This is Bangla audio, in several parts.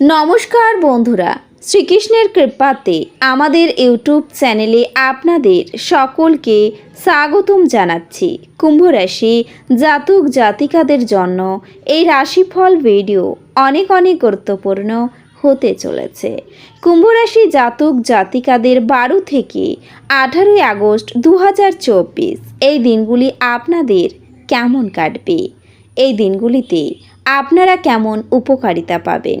নমস্কার বন্ধুরা, শ্রীকৃষ্ণের কৃপাতে আমাদের ইউটিউব চ্যানেলে আপনাদের সকলকে স্বাগতম জানাচ্ছি। কুম্ভ রাশি জাতক জাতিকাদের জন্য এই রাশিফল ভিডিও অনেক অনেক গুরুত্বপূর্ণ হতে চলেছে। কুম্ভ রাশি জাতক জাতিকাদের বারো থেকে আঠারোই আগস্ট দু হাজার চব্বিশ, এই দিনগুলি আপনাদের কেমন কাটবে? এই দিনগুলিতে আপনারা কেমন উপকারিতা পাবেন?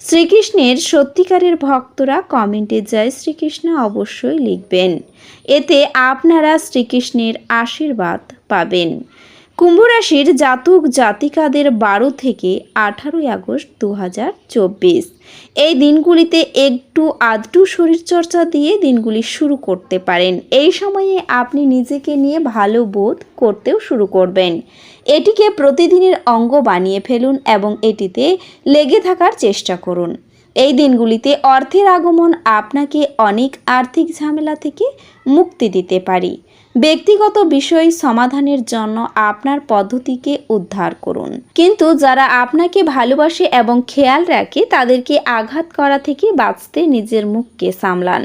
শ্রীকৃষ্ণের সত্যিকারের ভক্তরা কমেন্টে জয় শ্রীকৃষ্ণ অবশ্যই লিখবেন। এতে আপনারা শ্রীকৃষ্ণের আশীর্বাদ পাবেন। কুম্ভ রাশির জাতক জাতিকাদের বারো থেকে আঠারোই আগস্ট দু হাজার চব্বিশ। এই দিনগুলিতে একটু আধটু শরীরচর্চা দিয়ে দিনগুলি শুরু করতে পারেন। এই সময়ে আপনি নিজেকে নিয়ে ভালো বোধ করতেও শুরু করবেন। এটিকে প্রতিদিনের অঙ্গ বানিয়ে ফেলুন এবং এটিতে লেগে থাকার চেষ্টা করুন। এই দিনগুলিতে অর্থের আগমন আপনাকে অনেক আর্থিক ঝামেলা থেকে মুক্তি দিতে পারি। ব্যক্তিগত বিষয় সমাধানের জন্য আপনার পদ্ধতিকে উদ্ধার করুন। কিন্তু যারা আপনাকে ভালোবাসে এবং খেয়াল রাখে, তাদেরকে আঘাত করা থেকে বাঁচতে নিজের মুখকে সামলান।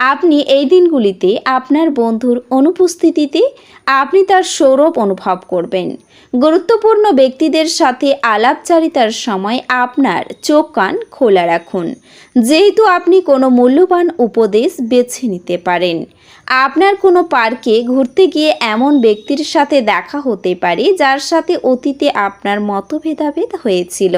আপনি এই দিনগুলিতে আপনার বন্ধুর অনুপস্থিতিতে আপনি তার সৌরভ অনুভব করবেন। গুরুত্বপূর্ণ ব্যক্তিদের সাথে আলাপচারিতার সময় আপনার চোখ কান খোলা রাখুন। যেহেতু আপনি কোনো মূল্যবান উপদেশ বেছে নিতে পারেন। আপনার কোনো পার্কে ঘুরতে গিয়ে এমন ব্যক্তির সাথে দেখা হতে পারে যার সাথে অতীতে আপনার মতভেদাভেদ হয়েছিল।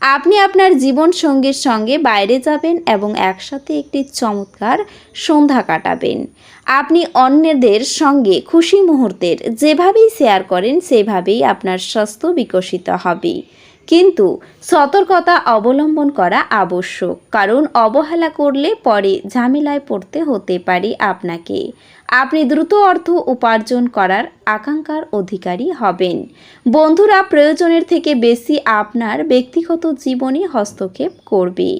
আপনি আপনার জীবন সঙ্গীর সঙ্গে বাইরে যাবেন এবং একসাথে একটি চমৎকার সন্ধ্যা কাটাবেন। আপনি অন্যদের সঙ্গে খুশি মুহূর্তের যেভাবেই শেয়ার করেন, সেভাবেই আপনার স্বাস্থ্য বিকশিত হবে। কিন্তু সতর্কতা অবলম্বন করা আবশ্যক, কারণ অবহেলা করলে পরে ঝামেলায় পড়তে হতে পারে আপনাকে। আপনি দ্রুত অর্থ উপার্জন করার আকাঙ্ক্ষার অধিকারী হবেন। বন্ধুরা, প্রয়োজনের থেকে বেশি আপনার ব্যক্তিগত জীবনে হস্তক্ষেপ করবে।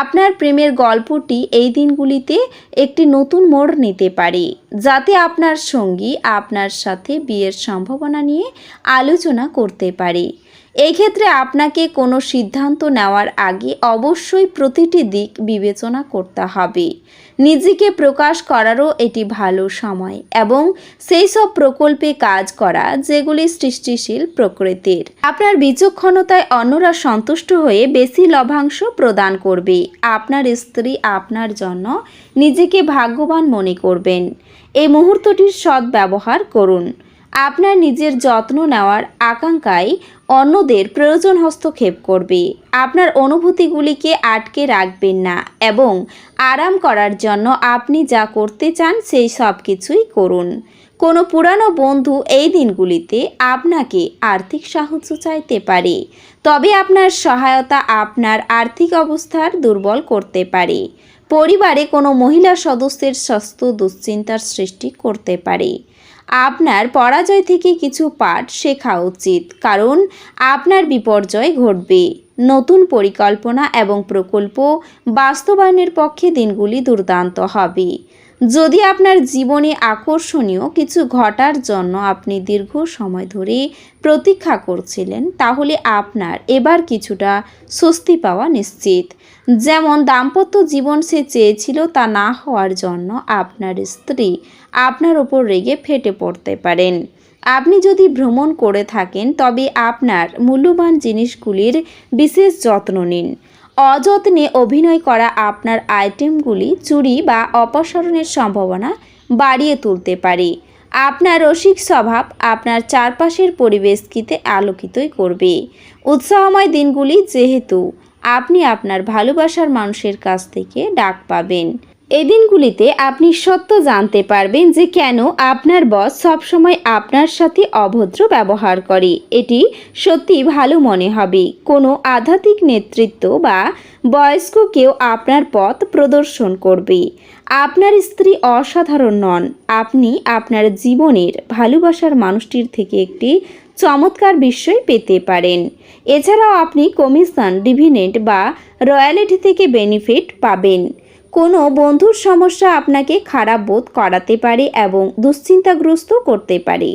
আপনার প্রেমের গল্পটি এই দিনগুলিতে একটি নতুন মোড় নিতে পারে, যাতে আপনার সঙ্গী আপনার সাথে বিয়ের সম্ভাবনা নিয়ে আলোচনা করতে পারে। এই ক্ষেত্রে আপনাকে কোনো সিদ্ধান্ত নেওয়ার আগে অবশ্যই প্রতিটি দিক বিবেচনা করতে হবে। নিজেকে প্রকাশ করারও এটি ভালো সময় এবং সেই সব প্রকল্পে কাজ করা, যেগুলি সৃষ্টিশীল প্রকৃতির। আপনার বিচক্ষণতায় অন্যরা সন্তুষ্ট হয়ে বেশি লভ্যাংশ প্রদান করবে। আপনার স্ত্রী আপনার জন্য নিজেকে ভাগ্যবান মনে করবেন। এই মুহূর্তটির সদ্ব্যবহার করুন। আপনার নিজের যত্ন নেওয়ার আকাঙ্ক্ষায় অন্যদের প্রয়োজন হস্তক্ষেপ করবে। আপনার অনুভূতিগুলিকে আটকে রাখবেন না এবং আরাম করার জন্য আপনি যা করতে চান সেই সব কিছুই করুন। কোনো পুরানো বন্ধু এই দিনগুলিতে আপনাকে আর্থিক সাহায্য চাইতে পারে, তবে আপনার সহায়তা আপনার আর্থিক অবস্থার দুর্বল করতে পারে। পরিবারে কোনো মহিলা সদস্যের স্বাস্থ্য দুশ্চিন্তার সৃষ্টি করতে পারে। আপনার পরাজয় থেকে কিছু পাঠ শেখা উচিত, কারণ আপনার বিপর্যয় ঘটবে। নতুন পরিকল্পনা এবং প্রকল্প বাস্তবায়নের পক্ষে দিনগুলি দুর্দান্ত হবে। যদি আপনার জীবনে আকর্ষণীয় কিছু ঘটার জন্য আপনি দীর্ঘ সময় ধরে প্রতীক্ষা করছিলেন, তাহলে আপনার এবার কিছুটা স্বস্তি পাওয়া নিশ্চিত। যেমন দাম্পত্য জীবন সে চেয়েছিল তা না হওয়ার জন্য আপনার স্ত্রী আপনার ওপর রেগে ফেটে পড়তে পারেন। আপনি যদি ভ্রমণ করে থাকেন, তবে আপনার মূল্যবান জিনিসগুলির বিশেষ যত্ন নিন। অযত্নে অভিনয় করা আপনার আইটেমগুলি চুরি বা অপসারণের সম্ভাবনা বাড়িয়ে তুলতে পারে। আপনার রসিক স্বভাব আপনার চারপাশের পরিবেশকে আলোকিতই করবে। উৎসাহময় দিনগুলি যেহেতু আপনি আপনার ভালোবাসার মানুষের কাছ থেকে ডাক পাবেন। এই দিনগুলিতে আপনি সত্য জানতে পারবেন যে কেন আপনার বস সবসময় আপনার সাথে অভদ্র ব্যবহার করে। এটি সত্যি ভালো মনে হবে। কোনো আধ্যাত্মিক নেতৃত্ব বা বয়স্ক কেউ আপনার পথ প্রদর্শন করবে। আপনার স্ত্রী অসাধারণ নন। আপনি আপনার জীবনের ভালোবাসার মানুষটির থেকে একটি চমৎকার বিস্ময় পেতে পারেন। এছাড়াও আপনি কমিশন ডিভিডেন্ড বা রয়্যালিটি থেকে বেনিফিট পাবেন। কোনো বন্ধুর সমস্যা আপনাকে খারাপ বোধ করাতে পারে এবং দুশ্চিন্তাগ্রস্ত করতে পারে।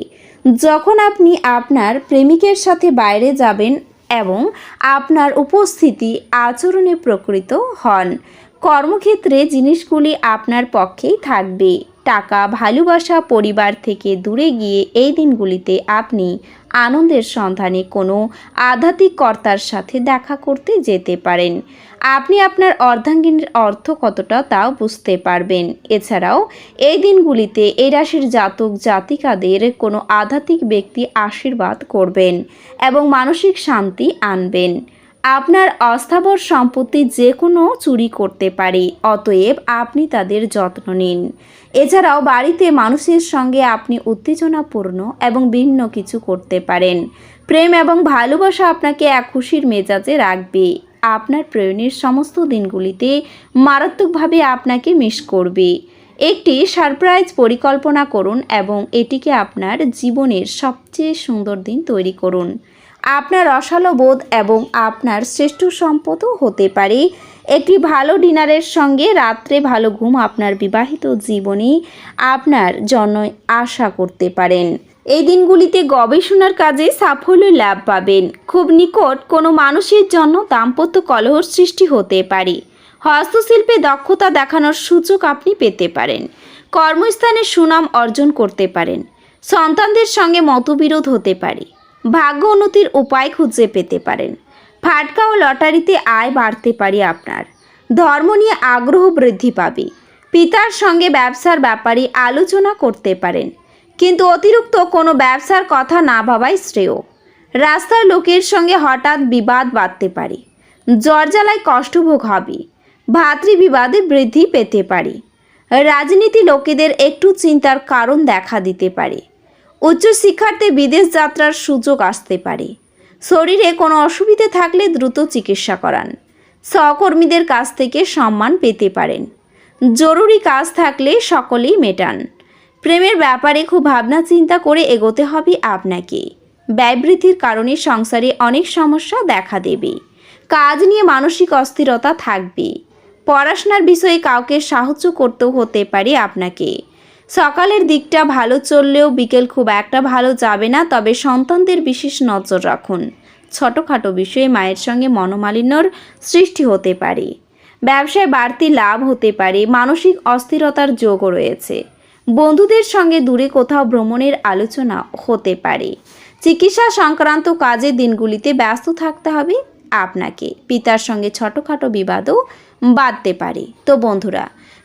যখন আপনি আপনার প্রেমিকের সাথে বাইরে যাবেন এবং আপনার উপস্থিতি আচরণে প্রকৃত হন কর্মক্ষেত্রে জিনিসগুলি আপনার পক্ষেই থাকবে। টাকা, ভালোবাসা পরিবার থেকে দূরে গিয়ে এই দিনগুলিতে আপনি আনন্দের সন্ধানে কোনো আধ্যাত্মিক কর্তার সাথে দেখা করতে যেতে পারেন। আপনি আপনার অর্ধাঙ্গিনীর অর্থ কতটা তাও বুঝতে পারবেন। এছাড়াও, এই দিনগুলিতে এই রাশির জাতক জাতিকাদের কোনো আধ্যাত্মিক ব্যক্তি আশীর্বাদ করবেন এবং মানসিক শান্তি আনবেন। আপনার অস্থাবর সম্পত্তি যে কোনো চুরি করতে পারে, অতএব আপনি তাদের যত্ন নিন। এছাড়াও বাড়িতে মানুষের সঙ্গে আপনি উত্তেজনাপূর্ণ এবং ভিন্ন কিছু করতে পারেন। প্রেম এবং ভালোবাসা আপনাকে এক খুশির মেজাজে রাখবে। আপনার প্রেরণের সমস্ত দিনগুলিতে মারাত্মকভাবে আপনাকে মিস করবে। একটি সারপ্রাইজ পরিকল্পনা করুন এবং এটিকে আপনার জীবনের সবচেয়ে সুন্দর দিন তৈরি করুন। আপনার রসালো বোধ এবং আপনার শ্রেষ্ঠ সম্পদও হতে পারে। একটি ভালো ডিনারের সঙ্গে রাত্রে ভালো ঘুম আপনার বিবাহিত জীবনে আপনার জন্য আশা করতে পারেন। এই দিনগুলিতে গবেষণার কাজে সাফল্য লাভ পাবেন। খুব নিকট কোনো মানুষের জন্য দাম্পত্য কলহর সৃষ্টি হতে পারে। হস্তশিল্পে দক্ষতা দেখানোর সুযোগ আপনি পেতে পারেন। কর্মস্থানে সুনাম অর্জন করতে পারেন। সন্তানদের সঙ্গে মতবিরোধ হতে পারে। ভাগ্য উন্নতির উপায় খুঁজে পেতে পারেন। ফাটকা ও লটারিতে আয় বাড়তে পারে আপনার। ধর্ম নিয়ে আগ্রহ বৃদ্ধি পাবে। পিতার সঙ্গে ব্যবসার ব্যাপারে আলোচনা করতে পারেন। কিন্তু অতিরিক্ত কোনো ব্যবসার কথা না ভাবাই শ্রেয়। রাস্তার লোকের সঙ্গে হঠাৎ বিবাদ বাঁধতে পারে। জ্বরজ্বালায় কষ্টভোগ হবে। ভাতৃবিবাদে বৃদ্ধি পেতে পারে। রাজনীতি লোকেদের একটু চিন্তার কারণ দেখা দিতে পারে। উচ্চশিক্ষার্থে বিদেশ যাত্রার সুযোগ আসতে পারে। শরীরে কোনো অসুবিধে থাকলে দ্রুত চিকিৎসা করান। সহকর্মীদের কাছ থেকে সম্মান পেতে পারেন। জরুরি কাজ থাকলে সকলেই মেটান। প্রেমের ব্যাপারে খুব ভাবনা চিন্তা করে এগোতে হবে আপনাকে। ব্যয়বৃদ্ধির কারণে সংসারে অনেক সমস্যা দেখা দেবে। কাজ নিয়ে মানসিক অস্থিরতা থাকবে। পড়াশোনার বিষয়ে কাউকে সাহায্য করতেও হতে পারে আপনাকে। সকালের দিকটা ভালো চললেও বিকেল খুব একটা ভালো যাবে না, তবে সন্তানদের বিশেষ নজর রাখুন। ছোটোখাটো বিষয়ে মায়ের সঙ্গে মনোমালিন্যর সৃষ্টি হতে পারে। ব্যবসায় বাড়তি লাভ হতে পারে, মানসিক অস্থিরতার যোগও রয়েছে। বন্ধুদের সঙ্গে দূরে কোথাও ভ্রমণের আলোচনা হতে পারে। চিকিৎসা সংক্রান্ত কাজের দিনগুলিতে ব্যস্ত থাকতে হবে আপনাকে। পিতার সঙ্গে ছোটোখাটো বিবাদও বাঁধতে পারে। তো বন্ধুরা